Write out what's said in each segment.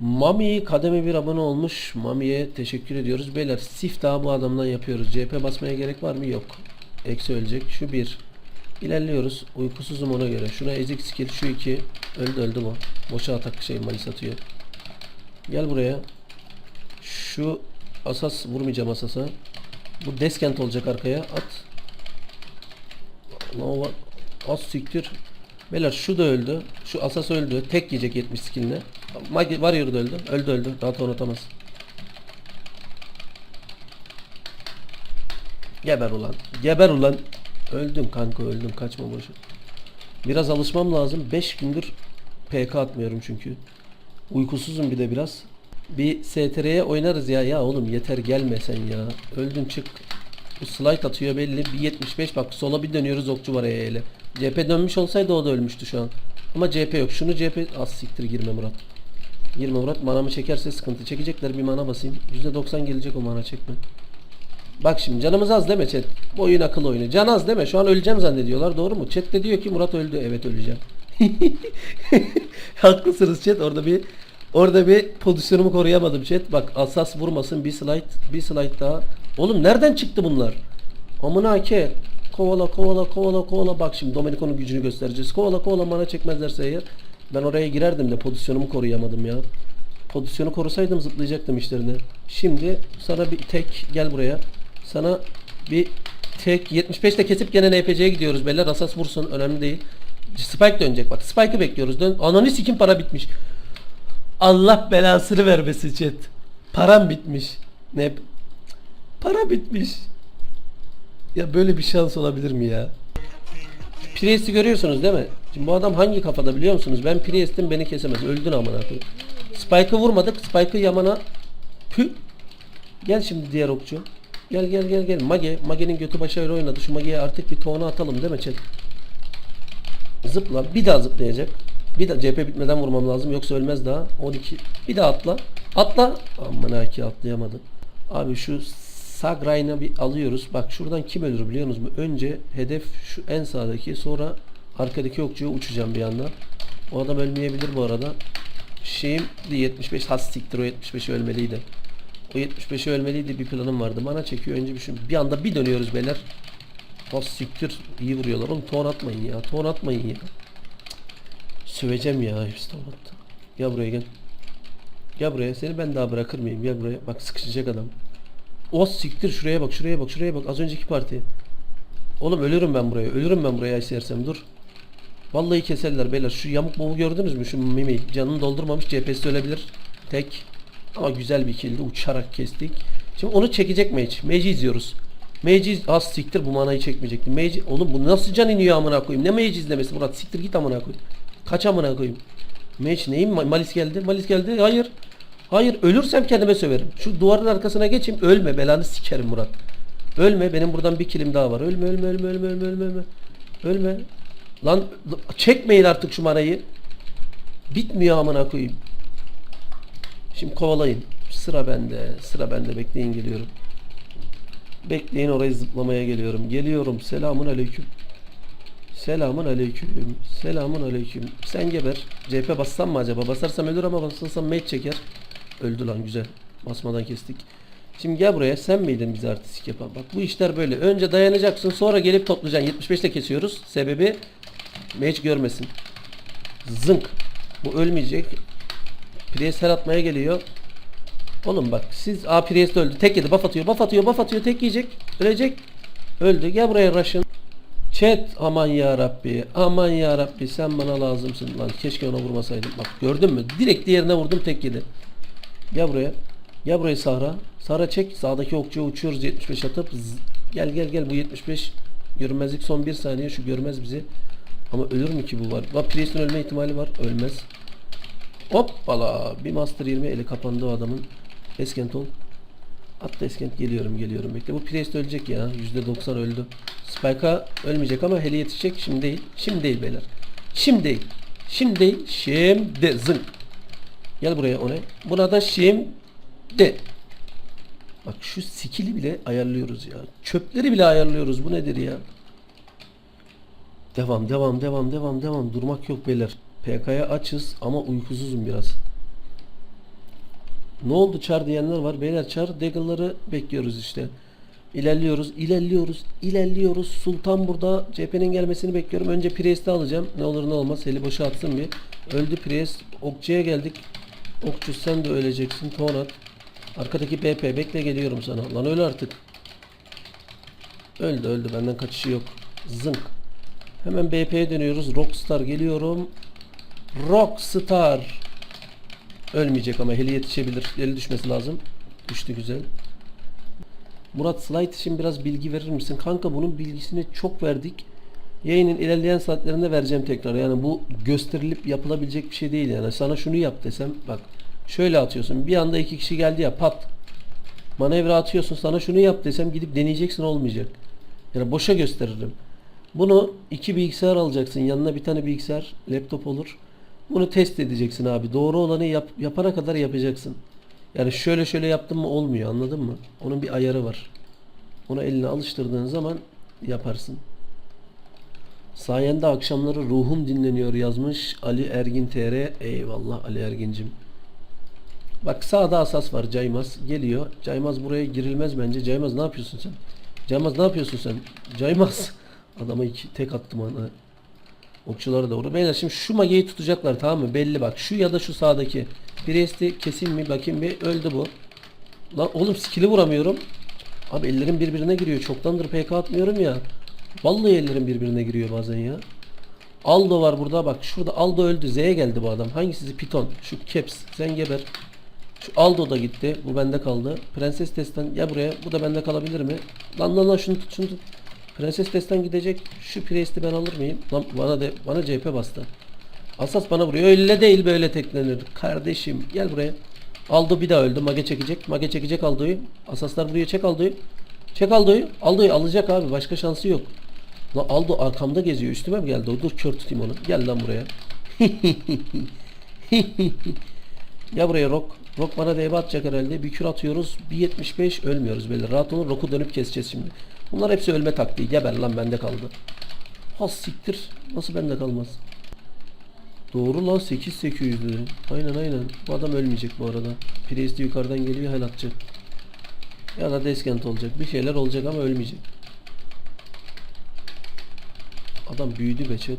Mami kademe bir abone olmuş. Mami'ye teşekkür ediyoruz. Beyler sif daha bu adamdan yapıyoruz. CP basmaya gerek var mı? Yok. Eksi ölecek. Şu bir. İlerliyoruz. Uykusuzum ona göre. Şuna ezik skill. Şu iki. Öldü öldü bu. Boşa atak şey malis atıyor. Gel buraya. Şu asas vurmayacağım asasa. Bu deskent olacak arkaya. At. Nova. Az siktir. Beyler şu da öldü. Şu asas öldü. Tek yiyecek 70 skilline. Magi Warrior da öldü. Öldü öldü. Rahat unutamaz. Geber ulan. Geber ulan. Öldüm kanka öldüm. Kaçma boşu. Biraz alışmam lazım. 5 gündür PK atmıyorum çünkü. Uykusuzum bir de biraz. Bir STR'ye oynarız ya. Ya oğlum yeter gelme sen ya. Öldün çık. Bu slide atıyor belli. Bir 75 bak sola bir dönüyoruz okçu var ele. CP dönmüş olsaydı o da ölmüştü şu an. Ama CP yok. Şunu CP az siktir girme Murat. Girme Murat. Manamı çekerse sıkıntı. Çekecekler bir mana basayım. %90 gelecek o mana çekme. Bak şimdi canımız az deme chat. Bu oyun akıl oyunu. Can az deme. Şu an öleceğim zannediyorlar. Doğru mu? Chat de diyor ki Murat öldü. Evet öleceğim. Haklısınız chat. Orada bir orada bir pozisyonumu koruyamadım chat. Bak asas vurmasın. Bir slide. Bir slide daha. Oğlum nereden çıktı bunlar? Amına ke. Kovala kovala kovala kovala. Bak şimdi Domenico'nun gücünü göstereceğiz. Kovala kovala mana çekmezlerse eğer. Ben oraya girerdim de pozisyonumu koruyamadım ya. Pozisyonu korusaydım zıplayacaktım işlerine. Şimdi sana bir tek gel buraya. Sana bir tek 75'te kesip gene NPC'ye gidiyoruz. Beyler asas vursun önemli değil. Spike dönecek bak. Spike'ı bekliyoruz. Dön. Ananı sikim para bitmiş. Allah belasını vermesin chat. Param bitmiş. Ne? Para bitmiş. Ya böyle bir şans olabilir mi ya? Priest'i görüyorsunuz değil mi? Şimdi bu adam hangi kafada biliyor musunuz? Ben Priest'im beni kesemez. Öldün amına koyayım. Spike'ı vurmadık. Spike'ı Yaman'a pü. Gel şimdi diğer okçu. Gel gel gel gel. Mage. Mage'nin götü başı öyle oynadı. Şu Mage'ye artık bir tona atalım değil mi chat? Zıpla. Bir daha zıplayacak. Bir daha CP bitmeden vurmam lazım. Yoksa ölmez daha. 12. Bir daha atla. Atla. Aman ki atlayamadım. Abi şu Sagray'ına bir alıyoruz. Bak şuradan kim ölür biliyor musunuz? Önce hedef şu en sağdaki sonra arkadaki okçuya uçacağım bir anda. O adam ölmeyebilir bu arada. Şeyim de 75 has siktir o 75'i ölmeliydi. O 75'i ölmeliydi bir planım vardı. Bana çekiyor önce bir şu bir anda bir dönüyoruz beyler. Has siktir iyi vuruyorlar. Oğlum ton atmayın ya. Ton atmayın ya. Söveceğim ya hepsi ton. Gel buraya gel. Gel buraya seni ben daha bırakır mıyım? Gel buraya. Bak sıkışacak adam. O siktir şuraya bak şuraya bak şuraya bak az önceki parti. Oğlum ölürüm ben buraya ölürüm ben buraya istersem dur. Vallahi keserler beyler şu yamuk bovu gördünüz mü şu mimi canını doldurmamış CP'si ölebilir. Tek ama güzel bir kildi uçarak kestik. Şimdi onu çekecek Mage. Mage'i izliyoruz. Mage az siktir bu manayı çekmeyecektim. Mage oğlum bu nasıl can iniyor amına koyayım. Ne Mage izlemesi Murat siktir git amına koyayım. Kaç amına koyayım. Mage neyim? Ma- Malis geldi. Malis geldi. Hayır. Hayır ölürsem kendime söverim. Şu duvarın arkasına geçeyim ölme belanı sikerim Murat. Ölme benim buradan bir kilim daha var. Ölme ölme ölme ölme ölme ölme ölme. Ölme. Lan çekmeyin artık şu manayı. Bitmiyor amına koyayım. Şimdi kovalayın. Sıra bende. Sıra bende. Bekleyin geliyorum. Bekleyin orayı zıplamaya geliyorum. Geliyorum. Selamun aleyküm. Selamun aleyküm. Selamun aleyküm. Sen geber. CP bassam mı acaba? Basarsam ölür ama basarsam mate çeker. Öldü lan güzel. Basmadan kestik. Şimdi gel buraya. Sen miydin bize artistik yapan? Bak bu işler böyle. Önce dayanacaksın sonra gelip toplayacaksın. 75'te kesiyoruz. Sebebi mage görmesin. Zınk. Bu ölmeyecek. Priest her atmaya geliyor. Oğlum bak siz A Priest öldü. Tek yedi. Buff atıyor. Buff atıyor. Buff atıyor. Tek yiyecek. Ölecek. Öldü. Gel buraya Rush'ın. Chat aman ya Rabbi. Aman ya Rabbi sen bana lazımsın lan. Keşke ona vurmasaydım. Bak gördün mü? Direkt diğerine vurdum tek yedi. Gel buraya. Gel buraya Sahra. Sahra çek. Sağdaki okçuya uçuyoruz 75 atıp. Zzz. Gel gel gel bu 75 görünmezlik son bir saniye şu görmez bizi. Ama ölür mü ki bu var? Bak Priest'in ölme ihtimali var. Ölmez. Hoppala. Bir Master 20 eli kapandı o adamın. Eskent ol. Atla Eskent geliyorum geliyorum bekle. Bu Priest ölecek ya. %90 öldü. Spike'a ölmeyecek ama hele yetişecek. Şimdi değil. Şimdi değil beyler. Şimdi değil. Şimdi değil. Şimdi zın. Gel buraya o ne? Buna da şimdi. Bak şu skill'i bile ayarlıyoruz ya. Çöpleri bile ayarlıyoruz. Bu nedir ya? Devam devam devam devam devam. Durmak yok beyler. PK'ya açız ama uykusuzum biraz. Ne oldu çar diyenler var. Beyler çar Deagle'ları bekliyoruz işte. İlerliyoruz, ilerliyoruz, ilerliyoruz. Sultan burada cephenin gelmesini bekliyorum. Önce Priest'i alacağım. Ne olur ne olmaz. Eli boşa atsın bir. Öldü Priest. Okçuya geldik. Okçu sen de öleceksin. Tonat. Arkadaki BP. Bekle geliyorum sana. Lan öl artık. Öldü öldü. Benden kaçışı yok. Zınk. Hemen BP'ye dönüyoruz. Rockstar geliyorum. Rockstar. Ölmeyecek ama heli yetişebilir. Eli düşmesi lazım. Düştü güzel. Murat slide için biraz bilgi verir misin? Kanka bunun bilgisini çok verdik. Yayının ilerleyen saatlerinde vereceğim tekrar. Yani bu gösterilip yapılabilecek bir şey değil yani. Sana şunu yap desem bak şöyle atıyorsun. Bir anda iki kişi geldi ya pat. Manevra atıyorsun. Sana şunu yap desem gidip deneyeceksin olmayacak. Yani boşa gösteririm. Bunu iki bilgisayar alacaksın. Yanına bir tane bilgisayar, laptop olur. Bunu test edeceksin abi. Doğru olanı yap, yapana kadar yapacaksın. Yani şöyle şöyle yaptın mı olmuyor anladın mı? Onun bir ayarı var. Onu eline alıştırdığın zaman yaparsın. Sayende akşamları ruhum dinleniyor yazmış Ali Ergin TR. Eyvallah Ali Ergincim. Bak sağda asas var Caymaz. Geliyor. Caymaz buraya girilmez bence. Caymaz ne yapıyorsun sen? Caymaz ne yapıyorsun sen? Caymaz. Adama iki tek attım ana. Okçulara doğru. Beyler şimdi şu mageyi tutacaklar tamam mı? Belli bak. Şu ya da şu sağdaki. Priest'i kesin mi? Bakayım bir. Öldü bu. Lan oğlum skill'i vuramıyorum. Abi ellerim birbirine giriyor. Çoktandır PK atmıyorum ya. Vallahi ellerim birbirine giriyor bazen ya. Aldo var burada bak. Şurada Aldo öldü. Z'ye geldi bu adam. Hangisi? Piton. Şu Caps. Sen geber. Şu Aldo da gitti. Bu bende kaldı. Prenses Destan gel buraya. Bu da bende kalabilir mi? Lan lan lan şunu tut şunu tut. Prenses Destan gidecek. Şu Priest'i ben alır mıyım? Lan bana de bana CHP bastı. Asas bana vuruyor. Öyle değil böyle teklenir. Kardeşim gel buraya. Aldo bir daha öldü. Mage çekecek. Mage çekecek Aldo'yu. Asaslar buraya çek Aldo'yu. Çek Aldo'yu. Aldo'yu alacak abi. Başka şansı yok. Lan Aldo arkamda geziyor. Üstüme mi geldi? Dur kör tutayım onu. Gel lan buraya. ya buraya Rock. Rock bana DB atacak herhalde. Bir kür atıyoruz. 1.75 ölmüyoruz böyle. Rahat olun. Rock'u dönüp keseceğiz şimdi. Bunlar hepsi ölme taktiği. Geber lan bende kaldı. Ha siktir. Nasıl bende kalmaz? Doğru lan 8800'lü. Aynen aynen. Bu adam ölmeyecek bu arada. Priest yukarıdan geliyor hel atacak. Ya da deskent olacak. Bir şeyler olacak ama ölmeyecek. Adam büyüdü be chat.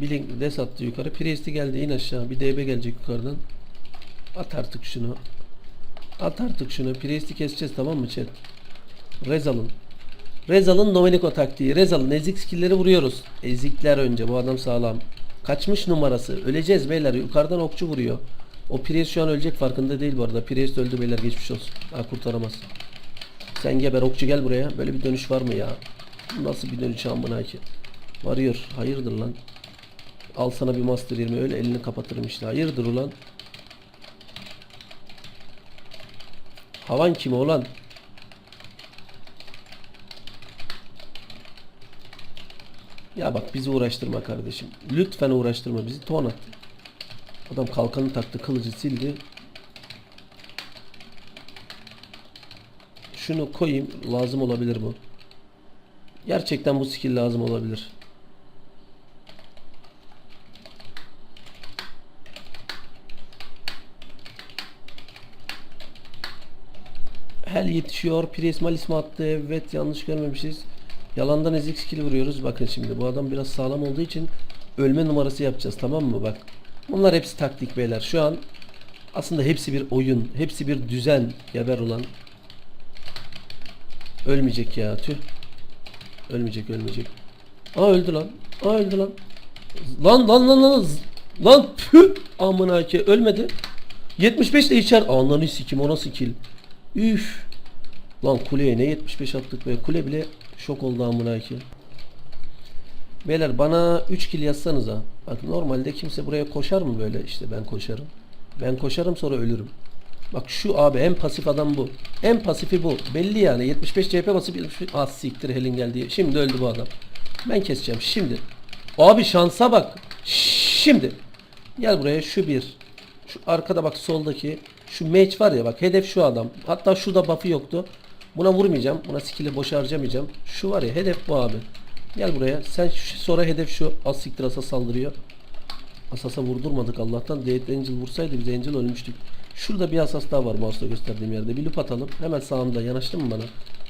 Blink des attı yukarı. Priest'i geldi in aşağı. Bir DB gelecek yukarıdan. At artık şunu. At artık şunu. Priest'i keseceğiz tamam mı chat? Rezal'ın. Rezal'ın Domenico taktiği. Rezal'ın ezik skill'leri vuruyoruz. Ezikler önce. Bu adam sağlam. Kaçmış numarası. Öleceğiz beyler. Yukarıdan okçu vuruyor. O Priest şu an ölecek farkında değil bu arada. Priest öldü beyler geçmiş olsun. Daha kurtaramaz. Sen geber okçu gel buraya. Böyle bir dönüş var mı ya? Nasıl bir dönüş amına ki? Varıyor. Hayırdır lan? Al sana bir master 20 öyle elini kapatırım işte. Hayırdır ulan? Havan kim ulan? Ya bak bizi uğraştırma kardeşim. Lütfen uğraştırma bizi. Ton at. Adam kalkanı taktı, kılıcı sildi. Şunu koyayım. Lazım olabilir bu. Gerçekten bu skill lazım olabilir. Hel yetişiyor. Pires Malis mi attı? Evet yanlış görmemişiz. Yalandan ezik skill vuruyoruz. Bakın şimdi bu adam biraz sağlam olduğu için ölme numarası yapacağız tamam mı? Bak. Bunlar hepsi taktik beyler. Şu an aslında hepsi bir oyun. Hepsi bir düzen. Geber ulan. Ölmeyecek ya tüh. Ölmeyecek ölmeyecek. Aa öldü lan. Aa öldü lan. Lan lan lan lan. Lan püh. Amına ki ölmedi. 75 de içer. Ananı sikim o nasıl kill. Üf. Lan kuleye ne 75 attık be. Kule bile şok oldu amına ki. Beyler bana 3 kill yazsanıza. Bak normalde kimse buraya koşar mı böyle? İşte ben koşarım. Ben koşarım sonra ölürüm. Bak şu abi en pasif adam bu. En pasifi bu. Belli yani. 75 CP basıp 75... Ah siktir Helin geldi. Şimdi öldü bu adam. Ben keseceğim şimdi. Abi şansa bak. Şimdi. Gel buraya şu bir. Şu arkada bak soldaki. Şu match var ya bak hedef şu adam. Hatta şurada buff'ı yoktu. Buna vurmayacağım. Buna skill'i boş harcamayacağım. Şu var ya hedef bu abi. Gel buraya. Sen şu- sonra hedef şu. Az siktir asa saldırıyor. Asas'a vurdurmadık Allah'tan. Dead Angel vursaydı biz Angel ölmüştük. Şurada bir asas daha var mouse'la gösterdiğim yerde. Bir loop atalım. Hemen sağımda. Yanaştı mı bana?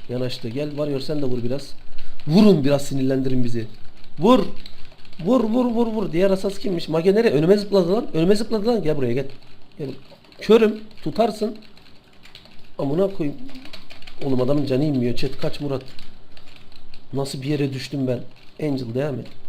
Yanaştı. Gel varıyor sen de vur biraz. Vurun biraz sinirlendirin bizi. Vur. Vur vur vur vur. Diğer asas kimmiş? Mage nereye? Önüme zıpladı lan. Önüme zıpladı lan. Gel buraya gel. Gel. Körüm. Tutarsın. Amına koyayım. Oğlum adamın canı inmiyor. Chat kaç Murat. Nasıl bir yere düştüm ben? Angel devam et.